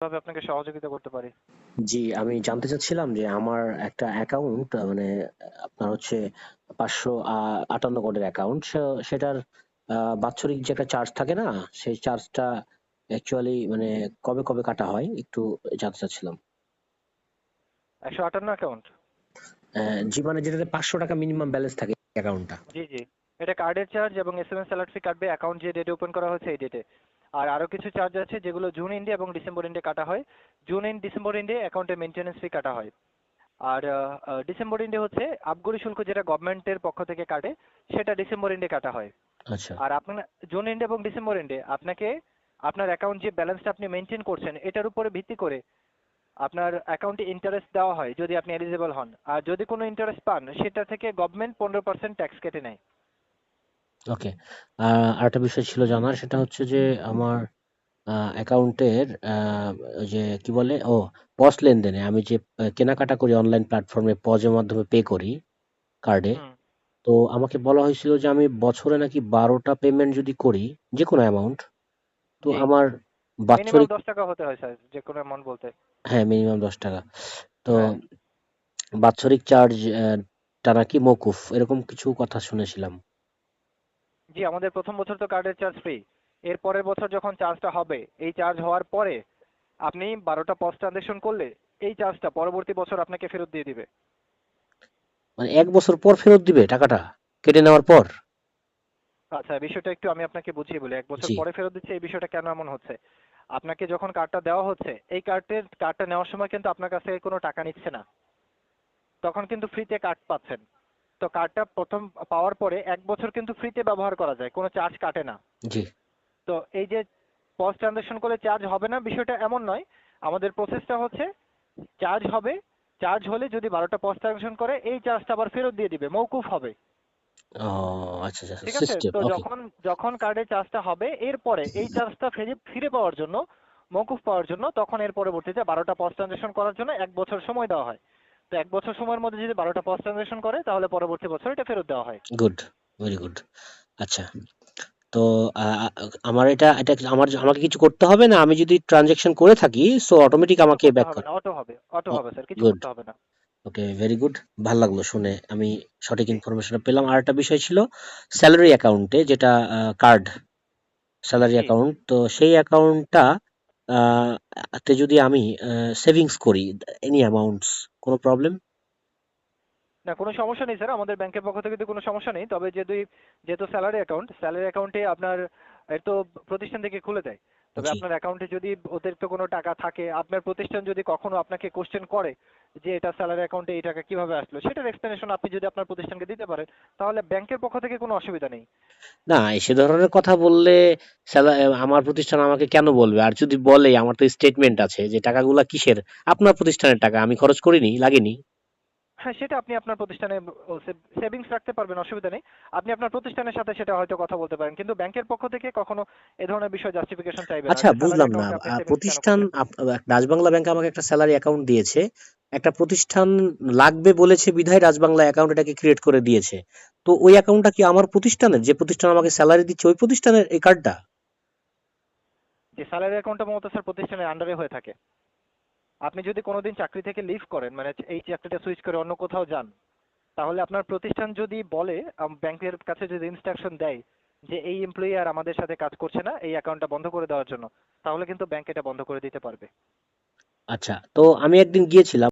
ভাবে আপনাকে সহযোগিতা করতে পারি? জি আমি জানতে চাচ্ছিলাম যে আমার একটা অ্যাকাউন্ট মানে আপনার হচ্ছে পাঁচশো আটান্ন কোডের অ্যাকাউন্ট সেটার বাৎসরিক যে একটা চার্জ থাকে না সেই চার্জটা অ্যাকচুয়ালি মানে কবে কবে কাটা হয় একটু জানতে চাচ্ছিলাম। একশো আটান্ন অ্যাকাউন্ট জি মানে যেটাতে পাঁচশো টাকা মিনিমাম ব্যালেন্স থাকে অ্যাকাউন্টটা জি জি। এটা কার্ডের চার্জ এবং এস এম এস স্যালাড ফি কাটবে অ্যাকাউন্ট যে ডেটে ওপেন করা হয়েছে এই ডেটে আর আরও কিছু চার্জ আছে যেগুলো জুন এন্ডে এবং ডিসেম্বর এন্ডে কাটা হয়। জুন এন্ড ডিসেম্বর এন্ডে অ্যাকাউন্টে মেনটেন্যান্স ফি কাটা হয়। আর ডিসেম্বর এন্ডে হচ্ছে আবগারি শুল্ক যেটা গভর্নমেন্টের পক্ষ থেকে কাটে সেটা ডিসেম্বর এন্ডে কাটা হয়। আচ্ছা। আর আপনার জুন এন্ডে এবং ডিসেম্বর এন্ডে আপনাকে আপনার অ্যাকাউন্ট যে ব্যালেন্সটা আপনি মেনটেন করছেন এটার উপরে ভিত্তি করে আপনার অ্যাকাউন্টে ইন্টারেস্ট দেওয়া হয় যদি আপনি এলিজিবল হন। আর যদি কোনো ইন্টারেস্ট পান সেটা থেকে গভর্নমেন্ট পনেরো পার্সেন্ট ট্যাক্স কেটে নেয়। ওকে আর একটা বিষয় ছিল জানার সেটা হচ্ছে যে আমার অ্যাকাউন্টের যে কি বলে ও পস লেনদেনে আমি যে কেনাকাটা করি অনলাইন প্ল্যাটফর্মে পজের মাধ্যমে পে করি কার্ডে হুম তো আমাকে বলা হয়েছিল যে আমি বছরে নাকি বারোটা পেমেন্ট যদি করি যে কোনো অ্যামাউন্ট তো জি। আমার মিনিমাম বাৎসরিক দশ টাকা হতে হয় স্যার যে অ্যামাউন্ট বলতে হ্যাঁ মিনিমাম দশ টাকা তো হ্যাঁ। বাৎসরিক চার্জ টা নাকি মকুফ এরকম কিছু কথা শুনেছিলাম জি আমাদের প্রথম বছর তো কার্ডের চার্জ ফ্রি এর পরের বছর যখন চার্জটা হবে এই চার্জ হওয়ার পরে আপনি বারোটা পস ট্রানজেকশন করলে এই চার্জটা পরবর্তী বছর আপনাকে ফেরত দিয়ে দিবে। মানে এক বছর পর ফেরত দিবে টাকাটা কেটে নেওয়ার পর? আচ্ছা বিষয়টা একটু আমি আপনাকে বুঝিয়ে বলি। এক বছর পরে ফেরত দিচ্ছে এই বিষয়টা কেন এমন হচ্ছে? আপনাকে যখন কার্ডটা দেওয়া হচ্ছে এই কার্ডের কার্ডটা নেওয়ার সময় কিন্তু আপনার কাছ থেকে কোনো টাকা নিচ্ছে না। তখন কিন্তু ফ্রিতে কার্ড পাচ্ছেন। তো কার্ডটা প্রথম পাওয়ার পরে এক বছর কিন্তু ফ্রিতে ব্যবহার করা যায় কোনো চার্জ কাটে না। জি। তো এই যে পজ ট্রানজাকশন করলে চার্জ হবে না বিষয়টা এমন নয়। আমাদের প্রসেসটা হচ্ছে চার্জ হবে চার্জ হলে যদি বারোটা পজ ট্রানজাকশন করে এই চার্জটা আবার ফেরত দিয়ে দিবে মৌকুফ হবে। আচ্ছা আচ্ছা ঠিক আছে? তো যখন যখন কার্ডের চার্জটা হবে এরপরে এই চার্জটা ফিরে ফিরে পাওয়ার জন্য মৌকুফ পাওয়ার জন্য তখন এর পরবর্তীতে বারোটা পজ ট্রানজাকশন করার জন্য এক বছর সময় দেওয়া হয়। তো এক বছর সময়ের মধ্যে যদি বারোটা পজ ট্রানজাকশন করে তাহলে পরবর্তী বছর এটা ফেরত দেওয়া হয়। গুড ভেরি গুড আচ্ছা তো আমার এটা এটা আমার আমাকে কিছু করতে হবে না? আমি যদি ট্রানজেকশন করে থাকি সো অটোমেটিক আমাকে ব্যাক করে। অটো হবে অটো হবে স্যার কিছু করতে হবে না। ওকে ভেরি গুড ভালো লাগল শুনে। আমি সঠিক ইনফরমেশনটা পেলাম। আর একটা বিষয় ছিল স্যালারি অ্যাকাউন্টে যেটা কার্ড স্যালারি অ্যাকাউন্ট তো সেই অ্যাকাউন্টটা তে যদি আমি সেভিংস করি এনি অ্যামাউন্টস কোনো প্রবলেম না, কোনো সমস্যা নেই স্যার, আমাদের ব্যাংকের পক্ষ থেকে তো কোনো সমস্যা নেই, তবে যদি যেহেতু স্যালারি অ্যাকাউন্ট স্যালারি অ্যাকাউন্টে আপনার, এর তো প্রতিষ্ঠান থেকে খুলে দেয়। তবে আপনার অ্যাকাউন্টে যদি অতিরিক্ত কোনো টাকা থাকে আপনার প্রতিষ্ঠান যদি কখনো আপনাকে কোশ্চেন করে যে এটা স্যালারি অ্যাকাউন্টে এই টাকা কীভাবে আসলো সেটার এক্সপ্লেনেশন আপনি যদি আপনার প্রতিষ্ঠানকে দিতে পারেন তাহলে ব্যাংকের পক্ষ থেকে কোনো অসুবিধা নেই। না সে ধরনের কথা বললে আমার প্রতিষ্ঠান আমাকে কেন বলবে? আর যদি বলে আমার তো স্টেটমেন্ট আছে যে টাকাগুলা কিসের? আপনার প্রতিষ্ঠানের টাকা আমি খরচ করিনি লাগেনি। হ্যাঁ সেটা আপনি আপনার প্রতিষ্ঠানে সেভিংস রাখতে পারবেন অসুবিধা নেই। আপনি আপনার প্রতিষ্ঠানের সাথে সেটা হয়তো কথা বলতে পারেন কিন্তু ব্যাংকের পক্ষ থেকে কখনো এ ধরনের বিষয় জাস্টিফিকেশন চাইবে না। আচ্ছা বুঝলাম না। প্রতিষ্ঠান রাজবাংলা ব্যাংক আমাকে একটা স্যালারি অ্যাকাউন্ট দিয়েছে। একটা প্রতিষ্ঠান লাগবে বলেছে বিধায় রাজবাংলা অ্যাকাউন্ট এটাকে ক্রিয়েট করে দিয়েছে। তো ওই অ্যাকাউন্টটা কি আমার প্রতিষ্ঠানের? যে প্রতিষ্ঠান আমাকে স্যালারি দিচ্ছে ওই প্রতিষ্ঠানের এই কার্ডটা যে স্যালারি অ্যাকাউন্টটা মূলত স্যার প্রতিষ্ঠানের আন্ডারে হয়ে থাকে। আপনি যদি কোনোদিন চাকরি থেকে লিভ করেন মানে এই চাকরিটা সুইচ করে অন্য কোথাও যান, তাহলে আপনার প্রতিষ্ঠান যদি বলে ব্যাংকের কাছে যদি ইনস্ট্রাকশন দেয় যে এই এমপ্লয়ি আর আমাদের সাথে কাজ করছে না এই অ্যাকাউন্টটা বন্ধ করে দেওয়ার জন্য, তাহলে কিন্তু ব্যাংক এটা বন্ধ করে দিতে পারবে। আচ্ছা তো আমি একদিন গিয়েছিলাম।